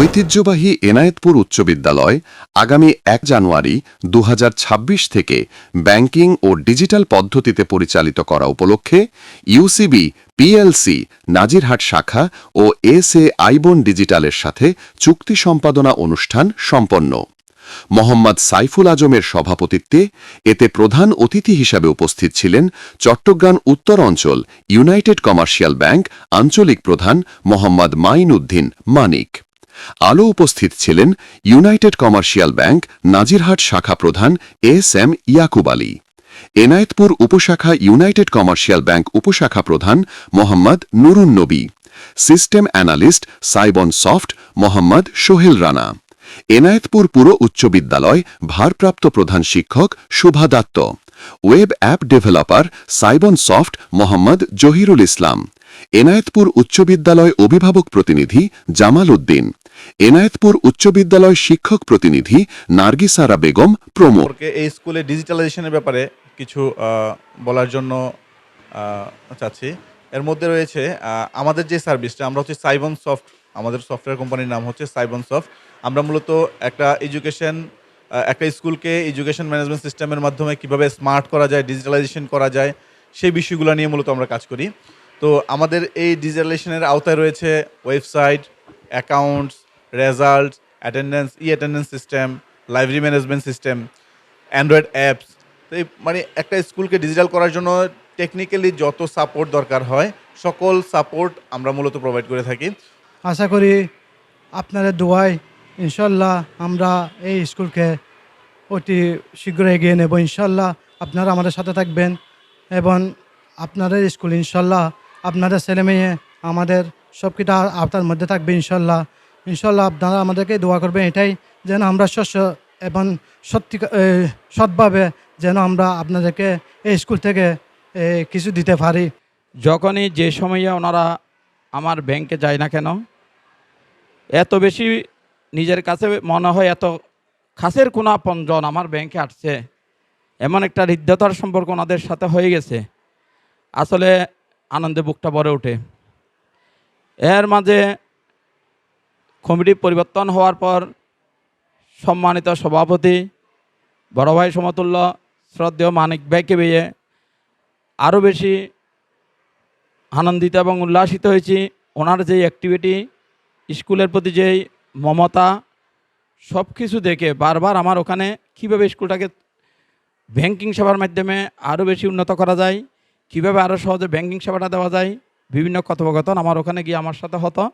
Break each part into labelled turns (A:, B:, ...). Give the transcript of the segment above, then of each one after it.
A: ঐতিহ্যবাহী এনায়েতপুর উচ্চ বিদ্যালয় আগামী এক জানুয়ারি দু হাজার ছাব্বিশ থেকে ব্যাংকিং ও ডিজিটাল পদ্ধতিতে পরিচালিত করা উপলক্ষে ইউসিবি, পিএলসি, নাজিরহাট শাখা ও এস এ আইবন ডিজিটালের সাথে চুক্তি সম্পাদনা অনুষ্ঠান সম্পন্ন। মোহাম্মদ সাইফুল আজমের সভাপতিত্বে এতে প্রধান অতিথি হিসাবে উপস্থিত ছিলেন চট্টগ্রাম উত্তর অঞ্চল, ইউনাইটেড কমার্শিয়াল ব্যাংক, আঞ্চলিক প্রধান মোহাম্মদ মাইন উদ্দিন মানিক। আলো উপস্থিত ছিলেন ইউনাইটেড কমার্শিয়াল ব্যাংক নাজিরহাট শাখা প্রধান এস এম ইয়াকুব আলী। এনায়েতপুর উপশাখা ইউনাইটেড কমার্শিয়াল ব্যাংক উপশাখা প্রধান Mohammad Nurun Nabi. System analyst Saibon soft Mohammad Sohel Rana. Enayetpur পুর উচ্চ বিদ্যালয় ভারপ্রাপ্ত প্রধান শিক্ষক Shubha Datta. Web app developer Saibon soft Mohammad Jahirul Islam. Enayetpur উচ্চ বিদ্যালয় অভিভাবক প্রতিনিধি জামাল উদ্দিন। এনায়েতপুর উচ্চ বিদ্যালয় শিক্ষক প্রতিনিধি নার্গিসারা বেগম প্রমুখ।
B: এই স্কুলে ডিজিটালাইজেশনের ব্যাপারে কিছু বলার জন্য চাচ্ছি। এর মধ্যে রয়েছে আমাদের যে সার্ভিসটা, আমরা হচ্ছে সাইবন সফট, আমাদের সফটওয়্যার কোম্পানির নাম হচ্ছে সাইবন সফট। আমরা মূলত একটা এডুকেশন একটা স্কুলকে এডুকেশন ম্যানেজমেন্ট সিস্টেমের মাধ্যমে কীভাবে স্মার্ট করা যায়, ডিজিটালাইজেশন করা যায়, সেই বিষয়গুলো নিয়ে মূলত আমরা কাজ করি। তো আমাদের এই ডিজিটালাইজেশনের আওতায় রয়েছে website, accounts result attendance E attendance system, library management system, Android apps. তো এই মানে একটা স্কুলকে ডিজিটাল করার জন্য টেকনিক্যালি যত সাপোর্ট দরকার হয়, সকল সাপোর্ট আমরা মূলত প্রোভাইড করে থাকি।
C: আশা করি আপনাদের দোয়ায় ইনশাল্লাহ আমরা এই স্কুলকে অতি শীঘ্র এগিয়ে নেব। ইনশাল্লাহ আপনারা আমাদের সাথে থাকবেন এবং আপনাদের স্কুল ইনশাল্লাহ আপনাদের ছেলে মেয়ে, আমাদের সব কিছু আওতার মধ্যে থাকবে ইনশাল্লাহ। ইনশাল্লাহ আপনারা আমাদেরকে দোয়া করবেন, এটাই যেন আমরা শস্য এবং সত্যি সৎভাবে যেন আমরা আপনাদেরকে এই স্কুল থেকে কিছু দিতে পারি।
D: যখনই যে সময়ে ওনারা আমার ব্যাংকে যায় না কেন, এত বেশি নিজের কাছে মনে হয় এত খাসের কোনো আপনজন আমার ব্যাংকে আসছে। এমন একটা হৃদ্যতার সম্পর্ক ওনাদের সাথে হয়ে গেছে। আসলে আনন্দে বুকটা ভরে ওঠে। এর মাঝে কমিটি পরিবর্তন হওয়ার পর সম্মানিত সভাপতি বড় ভাই সমতুল্য শ্রদ্ধেয় মানিক ভাইকে পেয়ে আরও বেশি আনন্দিত এবং উল্লাসিত হয়েছি। ওনার যেই অ্যাক্টিভিটি স্কুলের প্রতি যেই মমতা সব কিছু দেখে বারবার আমার ওখানে কীভাবে স্কুলটাকে ব্যাংকিং সেবার মাধ্যমে আরও বেশি উন্নত করা যায় কীভাবে আরও সহজে ব্যাংকিং সেবাটা দেওয়া যায়? বিভিন্ন কথোপকথন আমার ওখানে গিয়ে আমার সাথে হতো।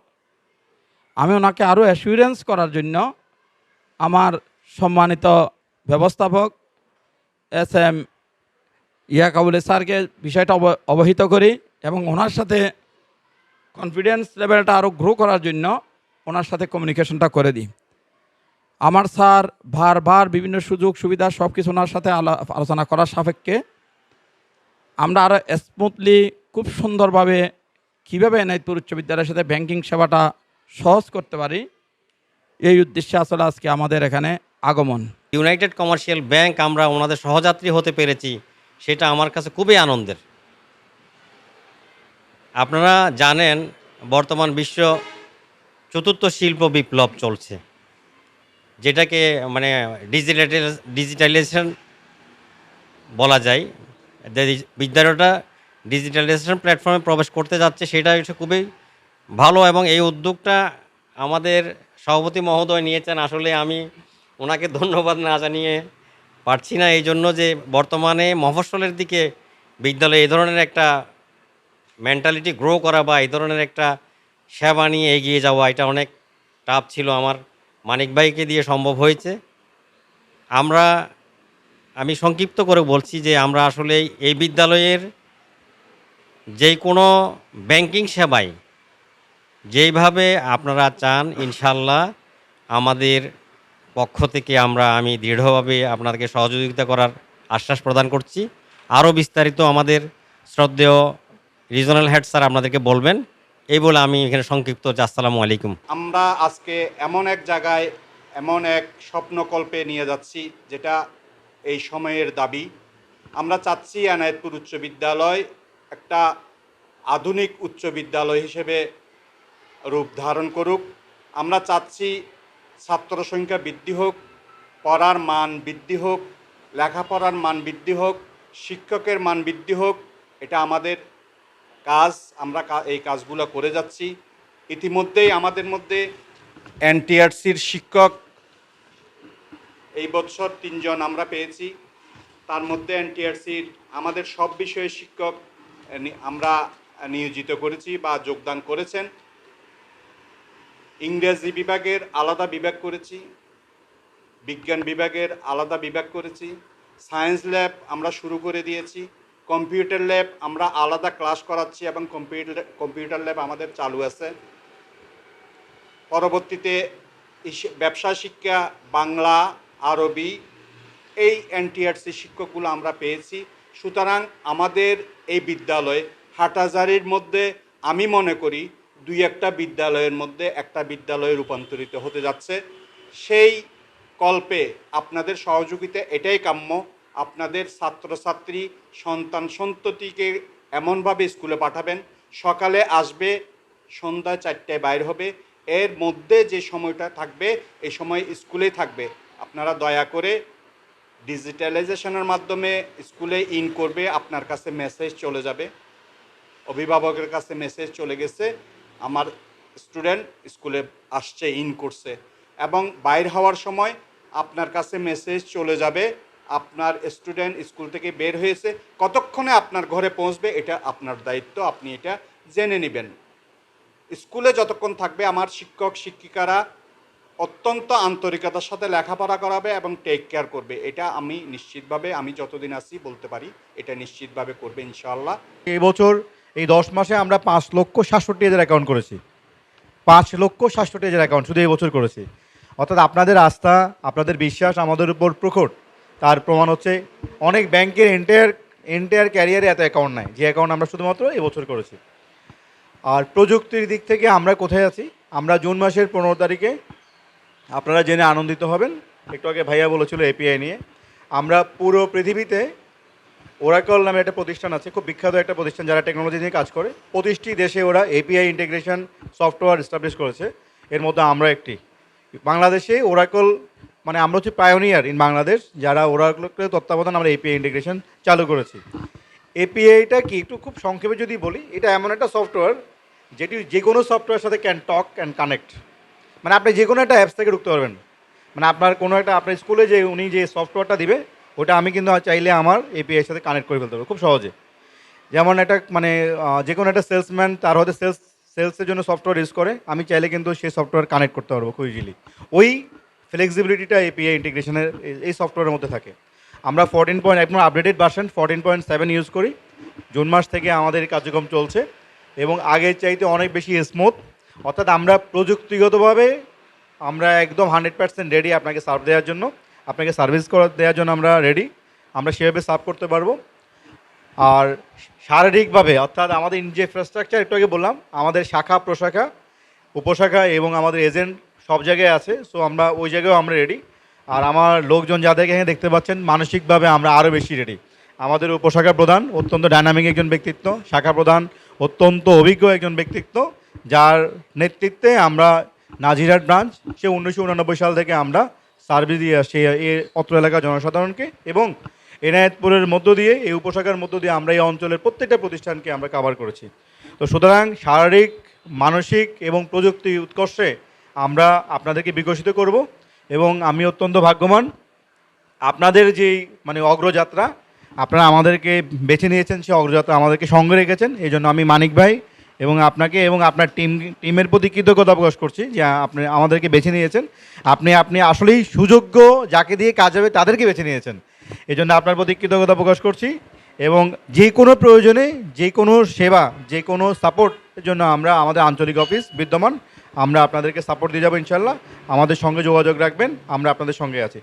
D: আমি ওনাকে আরও অ্যাসিউরেন্স করার জন্য আমার সম্মানিত ব্যবস্থাপক, এস এম ইয়া কাবুলে স্যারকে বিষয়টা অব- অবহিত করি এবং ওনার সাথে কনফিডেন্স লেভেলটা আরও গ্রো করার জন্য ওনার সাথে কমিউনিকেশনটা করে দিই। আমার স্যার বারবার বিভিন্ন সুযোগ সুবিধা সব কিছু ওনার সাথে আলা- আলোচনা করার সাপেক্ষে আমরা আরও স্মুথলি খুব সুন্দরভাবে কীভাবে এনায়তপুর উচ্চ বিদ্যালয়ের সাথে ব্যাংকিং সেবাটা সহজ করতে পারি, এই উদ্দেশ্যে আসলে আজকে আমাদের এখানে আগমন।
E: ইউনাইটেড কমার্শিয়াল ব্যাংক আমরা ওনাদের সহযাত্রী হতে পেরেছি, সেটা আমার কাছে খুবই আনন্দের। আপনারা জানেন, বর্তমান বিশ্ব চতুর্থ শিল্প বিপ্লব চলছে। যেটাকে মানে ডিজিটাল ডিজিটালাইজেশন বলা যায়। বিদ্যালয়টা ডিজিটালাইজেশন প্ল্যাটফর্মে প্রবেশ করতে যাচ্ছে, সেটা হচ্ছে খুবই ভালো এবং এই উদ্যোগটা আমাদের সভাপতি মহোদয় নিয়েছেন। আসলে আমি ওনাকে ধন্যবাদ না জানিয়ে পারছি না। এই জন্য যে বর্তমানে মফস্বলের দিকে বিদ্যালয়ে এই ধরনের একটা মেন্টালিটি গ্রো করা বা এই ধরনের একটা সেবা নিয়ে এগিয়ে যাওয়া, এটা অনেক টাফ ছিল। আমার মানিক ভাইকে দিয়ে সম্ভব হয়েছে। আমরা আমি সংক্ষিপ্ত করে বলছি যে আমরা আসলে এই বিদ্যালয়ের যে কোনো ব্যাংকিং সেবায় যেইভাবে আপনারা চান, ইনশাল্লাহ আমাদের পক্ষ থেকে আমরা আমি দৃঢ়ভাবে আপনাদেরকে সহযোগিতা করার আশ্বাস প্রদান করছি। আরও বিস্তারিত আমাদের শ্রদ্ধেয় রিজনাল হেড স্যার আপনাদেরকে বলবেন। এই বলে আমি এখানে সংক্ষিপ্ত। আসসালামু আলাইকুম।
F: আমরা আজকে এমন এক জায়গায় এমন এক স্বপ্নকল্পে নিয়ে যাচ্ছি, যেটা এই সময়ের দাবি। আমরা চাচ্ছি এনায়েতপুর উচ্চ বিদ্যালয় একটা আধুনিক উচ্চ বিদ্যালয় হিসেবে রূপ ধারণ করুক। আমরা চাচ্ছি ছাত্র সংখ্যা বৃদ্ধি হোক, পড়ার মান বৃদ্ধি হোক, লেখাপড়ার মান বৃদ্ধি হোক, শিক্ষকের মান বৃদ্ধি হোক, এটা আমাদের কাজ, আমরা এই কাজগুলো করে যাচ্ছি। ইতিমধ্যেই আমাদের মধ্যে এনটিআরসির শিক্ষক এই বছর তিনজন আমরা পেয়েছি। তার মধ্যে এনটিআরসির আমাদের সব বিষয়ে শিক্ষক আমরা নিয়োজিত করেছি বা যোগদান করেছেন। ইংরেজি বিভাগের আলাদা বিভাগ করেছি, বিজ্ঞান বিভাগের আলাদা বিভাগ করেছি, সায়েন্স ল্যাব আমরা শুরু করে দিয়েছি, কম্পিউটার ল্যাব আমরা আলাদা ক্লাস করাচ্ছি এবং কম্পিউটার কম্পিউটার ল্যাব আমাদের চালু আছে। পরবর্তীতে ব্যবসা শিক্ষা, বাংলা আরবি, এই এনটিআরসি শিক্ষকগুলো আমরা পেয়েছি। সুতরাং আমাদের এই বিদ্যালয় হাটাজারির মধ্যে আমি মনে করি দুই একটা বিদ্যালয়ের মধ্যে একটা বিদ্যালয়ে রূপান্তরিত হতে যাচ্ছে। সেই কল্পে আপনাদের সহযোগিতা এটাই কাম্য। আপনাদের ছাত্রছাত্রী, সন্তান সন্ততিকে এমনভাবে স্কুলে পাঠাবেন, সকালে আসবে, সন্ধ্যা চারটায় বাইর হবে। এর মধ্যে যে সময়টা থাকবে, এই সময় স্কুলেই থাকবে। আপনারা দয়া করে ডিজিটালাইজেশনের মাধ্যমে স্কুলে ইন করবে, আপনার কাছে মেসেজ চলে যাবে। অভিভাবকের কাছে মেসেজ চলে গেছে, আমার স্টুডেন্ট স্কুলে আসছে ইন করছে। এবং বাইর হওয়ার সময় আপনার কাছে মেসেজ চলে যাবে, আপনার স্টুডেন্ট স্কুল থেকে বের হয়েছে, কতক্ষণে আপনার ঘরে পৌঁছবে, এটা আপনার দায়িত্ব, আপনি এটা জেনে নেবেন। স্কুলে যতক্ষণ থাকবে, আমার শিক্ষক, শিক্ষিকারা অত্যন্ত আন্তরিকতার সাথে লেখাপড়া করাবে এবং টেক কেয়ার করবে। এটা আমি নিশ্চিতভাবে, আমি যতদিন আছি বলতে পারি, এটা নিশ্চিতভাবে করবে ইনশাআল্লাহ।
G: এই বছর, এই দশ মাসে আমরা পাঁচ লক্ষ সাতষট্টি হাজার অ্যাকাউন্ট করেছি। পাঁচ লক্ষ সাতষট্টি হাজার অ্যাকাউন্ট শুধু এই বছর করেছি। অর্থাৎ আপনাদের আস্থা, আপনাদের বিশ্বাস আমাদের উপর প্রখর। তার প্রমাণ হচ্ছে, অনেক ব্যাংকের এন্টায়ার এন্টায়ার ক্যারিয়ারে এত অ্যাকাউন্ট নাই। যে অ্যাকাউন্ট আমরা শুধুমাত্র এবছর করেছি। আর প্রযুক্তির দিক থেকে আমরা কোথায় আছি? আমরা জুন মাসের পনেরো তারিখে আপনারা জেনে আনন্দিত হবেন। একটু আগে ভাইয়া বলেছিল এপিআই নিয়ে। আমরা পুরো পৃথিবীতে ওরাকল নামে একটা প্রতিষ্ঠান আছে, খুব বিখ্যাত একটা প্রতিষ্ঠান যারা টেকনোলজি নিয়ে কাজ করে। পঁচিশটি দেশে ওরা এপিআই ইন্টিগ্রেশন সফটওয়্যার এস্টাবলিশ করেছে। এর মধ্যে আমরা একটি। বাংলাদেশে ওরাকল মানে আমরা হচ্ছে পায়োনিয়ার ইন বাংলাদেশ যারা ওরাকলকে তত্ত্বাবধান আমরা এপিআই ইন্টিগ্রেশন চালু করেছি। এপিআইটা কি? একটু খুব সংক্ষেপে যদি বলি, এটা এমন একটা সফটওয়্যার যেটি যে কোনো সফটওয়্যার সাথে ক্যান টক অ্যান্ড কানেক্ট মানে আপনি যে কোনো একটা অ্যাপস থেকে ঢুকতে পারবেন। মানে আপনার কোনো একটা আপনার স্কুলে যে উনি যে সফটওয়্যারটা দিবে, ওটা আমি কিন্তু চাইলে আমার এপিআইয়ের সাথে কানেক্ট করে ফেলতে পারব, খুব সহজে। যেমন একটা মানে যে কোনো একটা সেলসম্যান তার হয়তো সেলস সেলসের জন্য সফটওয়্যার ইউজ করে, আমি চাইলে কিন্তু সেই সফটওয়্যার কানেক্ট করতে পারব খুব ইজিলি ওই ফ্লেক্সিবিলিটিটা এপিআই ইন্টিগ্রেশনের এই সফটওয়্যারের মধ্যে থাকে। আমরা ফোরটিন পয়েন্ট একদম updated version fourteen point seven use করি। জুন মাস থেকে আমাদের কার্যক্রম চলছে এবং আগের চাইতে অনেক বেশি স্মুথ অর্থাৎ আমরা প্রযুক্তিগতভাবে আমরা একদম হান্ড্রেড পার্সেন্ট রেডি আপনাকে সার্ভ দেওয়ার জন্য। আপনাকে সার্ভিস করা, দেওয়ার জন্য আমরা রেডি আমরা সেভাবে সার্ভ করতে পারব। আর শারীরিকভাবে, অর্থাৎ আমাদের যে ইনফ্রাস্ট্রাকচার একটু আগে বললাম, আমাদের শাখা, প্রশাখা, উপশাখা এবং আমাদের এজেন্ট সব জায়গায় আছে সো আমরা ওই জায়গায়ও আমরা রেডি আর আমার লোকজন যাদেরকে এখানে দেখতে পাচ্ছেন, মানসিকভাবে আমরা আরও বেশি রেডি আমাদের উপশাখা প্রধান, অত্যন্ত ডাইনামিক একজন ব্যক্তিত্ব, শাখা প্রধান, অত্যন্ত অভিজ্ঞ একজন ব্যক্তিত্ব। যার নেতৃত্বে আমরা নাজিরহাট ব্রাঞ্চ, সে উনিশশো উনানব্বই সাল থেকে আমরা সার্ভিস দিয়ে আসছি এ অত্র এলাকার জনসাধারণকে এবং এনায়েতপুরের মধ্য দিয়ে, এই উপশাখার মধ্য দিয়ে আমরা এই অঞ্চলের প্রত্যেকটা প্রতিষ্ঠানকে আমরা কাভার করেছি। তো সুতরাং শারীরিক, মানসিক এবং প্রযুক্তি উৎকর্ষে আমরা আপনাদেরকে বিকশিত করব এবং আমি অত্যন্ত ভাগ্যবান। আপনাদের যেই মানে অগ্রযাত্রা, আপনারা আমাদেরকে বেছে নিয়েছেন সেই অগ্রযাত্রা আমাদেরকে সঙ্গে রেখেছেন, এই জন্য আমি মানিক ভাই এবং আপনাকে এবং আপনার টিম, টিমের প্রতি কৃতজ্ঞতা প্রকাশ করছি যে আপনি আমাদেরকে বেছে নিয়েছেন। আপনি আপনি আসলেই সুযোগ্য যাকে দিয়ে কাজ হবে তাদেরকে বেছে নিয়েছেন। এই জন্য আপনার প্রতি কৃতজ্ঞতা প্রকাশ করছি এবং যে কোনো প্রয়োজনে যে কোনো সেবা, যে কোনো সাপোর্টের জন্য আমরা আমাদের আঞ্চলিক অফিস বিদ্যমান, আমরা আপনাদেরকে সাপোর্ট দিয়ে যাব ইনশাল্লাহ। আমাদের সঙ্গে যোগাযোগ রাখবেন, আমরা আপনাদের সঙ্গে আছি।